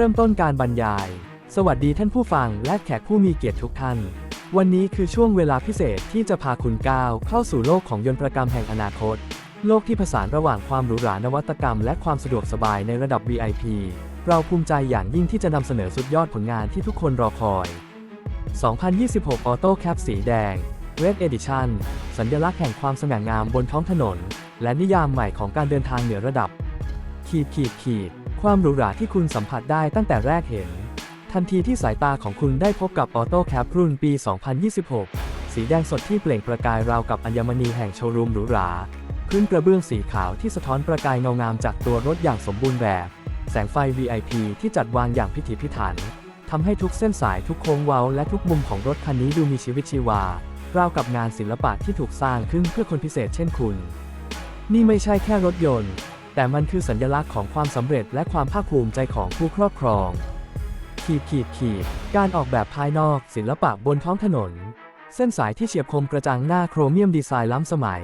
ริ่มต้นการบรรยาย สวัสดีท่านผู้ฟังและแขกผู้มีเกียรติทุกท่าน วันนี้คือช่วงเวลาพิเศษที่จะพาคุณก้าวเข้าสู่โลกของยนต์ประกรรมแห่งอนาคต โลกที่ผสานระหว่างความหรูหรานวัตกรรม และความสะดวกสบายในระดับ VIP เราภูมิใจอย่างยิ่งที่จะนำเสนอสุดยอดผลงานที่ทุกคนรอคอย 2026 Auto Cap สีแดง Red Edition สัญลักษณ์แห่งความสง่างามบนท้องถนน และนิยามใหม่ของการเดินทางเหนือระดับ ขีดขีดขีด ความหรูหราที่คุณสัมผัสได้ตั้งแต่แรกเห็น ทันทีที่สายตาของคุณได้พบกับ Auto Cap รุ่นปี 2026 สีแดงสดที่เปล่งประกายราวกับอัญมณีแห่งโชว์รูมหรูหราพื้นกระเบื้องสีขาวที่สะท้อนประกายเงางามจากตัวรถอย่างสมบูรณ์แบบ แสงไฟ VIP ที่จัดวางอย่างพิถีพิถันทำให้ทุกเส้นสายทุกโค้งเว้าและทุกมุมของรถคันนี้ดูมีชีวิตชีวา ราวกับงานศิลปะที่ถูกสร้างขึ้นเพื่อคนพิเศษเช่นคุณ นี่ไม่ใช่แค่รถยนต์ แต่มันคือสัญลักษณ์ของความสำเร็จและความภาคภูมิใจของผู้ครอบครอง ขีดขีดขีดการออกแบบภายนอกศิลปะบนท้องถนน เส้นสายที่เฉียบคมกระจังหน้าโครเมียมดีไซน์ล้ำสมัย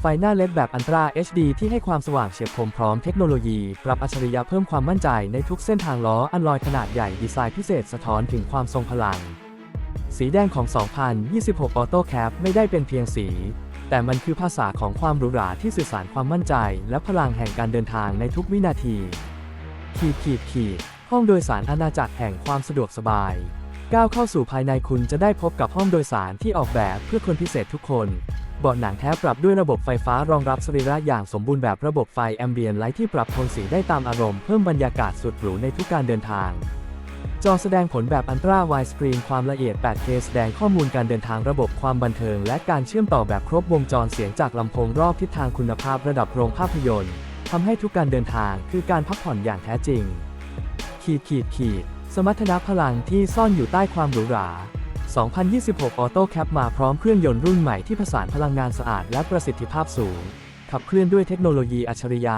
ไฟหน้าเลดแบบอันตรา HD ที่ให้ความสว่างเฉียบคมพร้อมเทคโนโลยี ปรับอัจฉริยะเพิ่มความมั่นใจในทุกเส้นทางล้ออันลอยขนาดใหญ่ดีไซน์พิเศษสะท้อนถึงความทรงพลัง สีแดงของ 2026 Auto Cap ไม่ได้เป็นเพียงสี แต่มันคือภาษาของความหรูหราที่สื่อสารความมั่นใจ และพลังแห่งการเดินทางในทุกวินาทีขีดขีดขีดห้องโดยสารอาณาจักรแห่งความสะดวกสบาย ก้าวเข้าสู่ภายในคุณจะได้พบกับห้องโดยสารที่ออกแบบเพื่อคนพิเศษทุกคนเบาะหนังแท้ปรับด้วยระบบไฟฟ้ารองรับสรีระอย่างสมบูรณ์แบบระบบไฟแอมเบียนไลท์ที่ปรับโทนสีได้ตามอารมณ์เพิ่มบรรยากาศสุดหรูในทุกการเดินทาง จอแสดงผลแบบอันตราไวสกรีนความละเอียด 8K แสดงข้อมูลการเดินทางระบบความบันเทิง และการเชื่อมต่อแบบครบวงจรเสียงจากลำโพงรอบทิศทางคุณภาพระดับโรงภาพยนตร์ทำให้ทุกการเดินทางคือการพักผ่อนอย่างแท้จริง ขีดขีดขีด สมรรถนะพลังที่ซ่อนอยู่ใต้ความหรูหรา 2026 Auto Cap มาพร้อมเครื่องยนต์รุ่นใหม่ที่ผสานพลังงานสะอาดและประสิทธิภาพสูง ขับเคลื่อนด้วยเทคโนโลยีอัจฉริยะ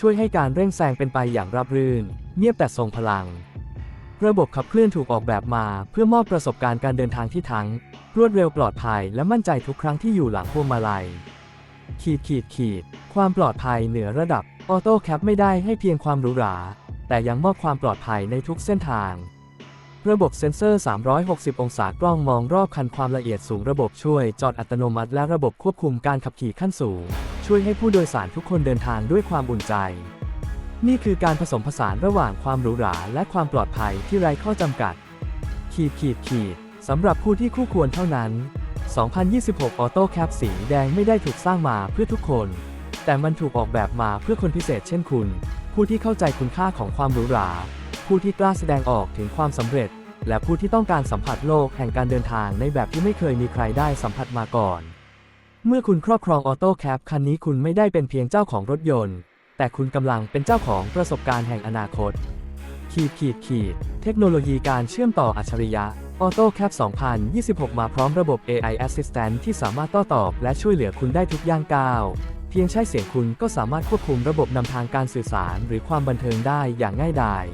ช่วยให้การเร่งแซงเป็นไปอย่างราบรื่น เงียบแต่ทรงพลัง ระบบขับเคลื่อนถูกออกแบบมาเพื่อมอบประสบการณ์การเดินทางที่ทั้ง รวดเร็วปลอดภัยและมั่นใจทุกครั้งที่อยู่หลังพวงมาลัย ขีดขีดขีด ความปลอดภัยเหนือระดับออโต้แคปไม่ได้ให้เพียงความหรูหรา แต่ยังมอบความปลอดภัยในทุกเส้นทาง ระบบเซ็นเซอร์ 360 องศากล้องมองรอบคันความละเอียดสูงระบบช่วยจอดอัตโนมัติและระบบควบคุมการขับขี่ขั้นสูง ช่วยให้ผู้โดยสารทุกคนเดินทางด้วยความอุ่นใจ นี่คือการผสมผสานระหว่างความหรูหราและความปลอดภัยที่ไร้ข้อจำกัด ขีดขีดขีดสำหรับผู้ที่คู่ควรเท่านั้น 2026 Auto Cap สีแดงไม่ได้ถูกสร้างมาเพื่อทุกคน แต่มันถูกออกแบบมาเพื่อคนพิเศษเช่นคุณ ผู้ที่เข้าใจคุณค่าของความหรูหรา ผู้ที่กล้าแสดงออกถึงความสำเร็จ และผู้ที่ต้องการสัมผัสโลกแห่งการเดินทางในแบบที่ไม่เคยมีใครได้สัมผัสมาก่อน เมื่อคุณครอบครองออโต้แคปคันนี้คุณไม่ได้เป็นเพียงเจ้าของรถยนต์ แต่คุณกำลังเป็นเจ้าของประสบการณ์แห่งอนาคต ขีดขีดขีด เทคโนโลยีการเชื่อมต่ออัจฉริยะ Auto Cap 2026 มาพร้อมระบบ AI Assistant ที่สามารถโต้ตอบ และช่วยเหลือคุณได้ทุกย่างก้าว เพียงใช้เสียงคุณก็สามารถควบคุมระบบนำทางการสื่อสารหรือความบันเทิงได้อย่างง่ายดาย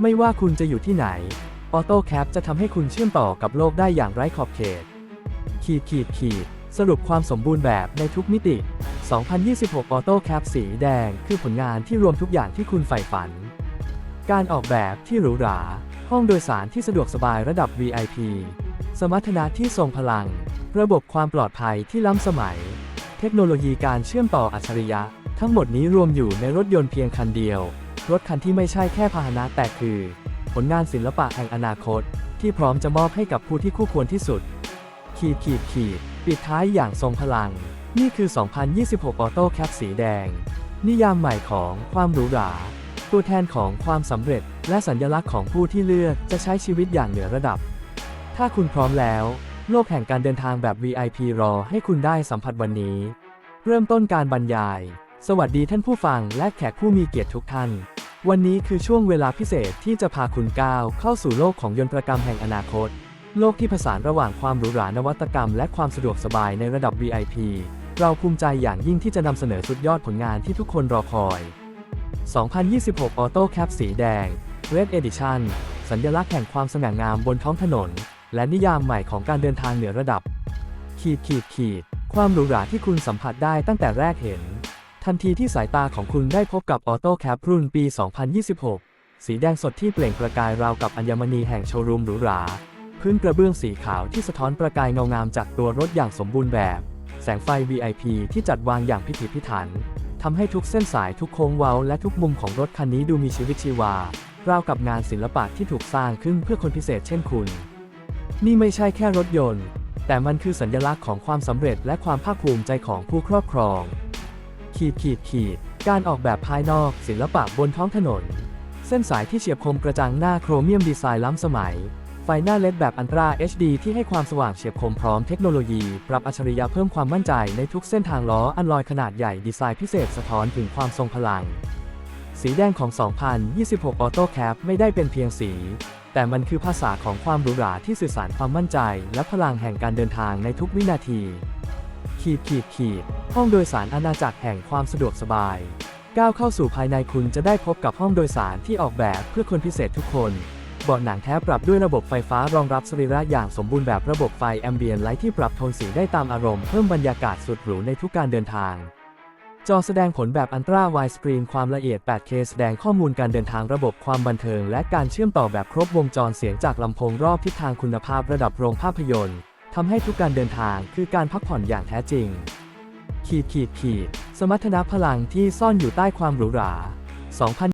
ไม่ว่าคุณจะอยู่ที่ไหน Auto Cap จะทำให้คุณเชื่อมต่อกับโลกได้อย่างไร้ขอบเขต ขีดขีดขีด สรุปความสมบูรณ์แบบในทุกมิติ 2026 Auto Cap สีแดง คือผลงานที่รวมทุกอย่างที่คุณใฝ่ฝัน การออกแบบที่หรูหรา ห้องโดยสารที่สะดวกสบายระดับ VIP สมรรถนะที่ทรงพลัง ระบบความปลอดภัยที่ล้ำสมัย เทคโนโลยีการเชื่อมต่ออัจฉริยะ ทั้งหมดนี้รวมอยู่ในรถยนต์เพียงคันเดียว รถคันที่ไม่ใช่แค่พาหนะแต่คือ ผลงานศิลปะแห่งอนาคต ที่พร้อมจะมอบให้กับผู้ที่คู่ควรที่สุด ขีดขีดขีดปิดท้ายอย่างทรงพลัง นี่คือ 2026 Auto Cap สีแดง นิยามใหม่ของความหรูหรา ตัวแทนของความสำเร็จ และสัญลักษณ์ของผู้ที่เลือกจะใช้ชีวิตอย่างเหนือระดับ ถ้าคุณพร้อมแล้ว โลกแห่งการเดินทางแบบ VIP รอให้คุณได้สัมผัสวันนี้ เริ่มต้นการบรรยาย สวัสดีท่านผู้ฟังและแขกผู้มีเกียรติทุกท่าน วันนี้คือช่วงเวลาพิเศษที่จะพาคุณก้าวเข้าสู่โลกของยนต์ประกรรมแห่งอนาคต โลกที่ผสานระหว่างความหรูหรานวัตกรรม และความสะดวกสบายในระดับ VIP เราภูมิใจอย่างยิ่งที่จะนำเสนอสุดยอดผลงานที่ทุกคนรอคอย 2026 Auto Cap สีแดง Red Edition สัญลักษณ์แห่งความสง่างามบนท้องถนน และนิยามใหม่ของการเดินทางเหนือระดับ ขีดขีดขีด ความหรูหราที่คุณสัมผัสได้ตั้งแต่แรกเห็น ทันทีที่สายตาของคุณได้พบกับ Auto Cap รุ่นปี 2026 สีแดงสดที่เปล่งประกายราวกับอัญมณีแห่งโชว์รูมหรูหรา พื้นกระเบื้องสีขาวที่สะท้อนประกายเงางามจากตัวรถอย่างสมบูรณ์แบบ แสงไฟ VIP ที่จัดวางอย่างพิถีพิถันทำให้ทุกเส้นสายทุกโค้งเว้าและทุกมุมของรถคันนี้ดูมีชีวิตชีวาราวกับงานศิลปะที่ถูกสร้างขึ้นเพื่อคนพิเศษเช่นคุณ นี่ไม่ใช่แค่รถยนต์ แต่มันคือสัญลักษณ์ของความสำเร็จและความภาคภูมิใจของผู้ครอบครอง ขีดขีดขีด การออกแบบภายนอกศิลปะบนท้องถนน เส้นสายที่เฉียบคมกระจังหน้าโครเมียมดีไซน์ล้ำสมัย ไฟหน้าเลดแบบอันตรา HD ที่ให้ความสว่างเฉียบคมพร้อมเทคโนโลยี ปรับอัจฉริยะเพิ่มความมั่นใจในทุกเส้นทางล้ออันลอยขนาดใหญ่ดีไซน์พิเศษสะท้อนถึงความทรงพลัง สีแดงของ 2026 Auto Cap ไม่ได้เป็นเพียงสี แต่มันคือภาษาของความหรูหราที่สื่อสารความมั่นใจ และพลังแห่งการเดินทางในทุกวินาที ขีดขีดขีดห้องโดยสารอาณาจักรแห่งความสะดวกสบายก้าวเข้าสู่ภายในคุณจะได้พบกับห้องโดยสารที่ออกแบบเพื่อคนพิเศษทุกคน เบาะหนังแท้ปรับด้วยระบบไฟฟ้ารองรับสรีระอย่างสมบูรณ์แบบระบบไฟแอมเบียนไลท์ที่ปรับโทนสีได้ตามอารมณ์เพิ่มบรรยากาศสุดหรูในทุกการเดินทาง จอแสดงผลแบบอันตราไวสกรีนความละเอียด 8K แสดงข้อมูลการเดินทางระบบความบันเทิง และการเชื่อมต่อแบบครบวงจรเสียงจากลำโพงรอบทิศทางคุณภาพระดับโรงภาพยนตร์ทำให้ทุกการเดินทางคือการพักผ่อนอย่างแท้จริง ขีดขีดขีดสมรรถนะพลังที่ซ่อนอยู่ใต้ความหรูหรา 2000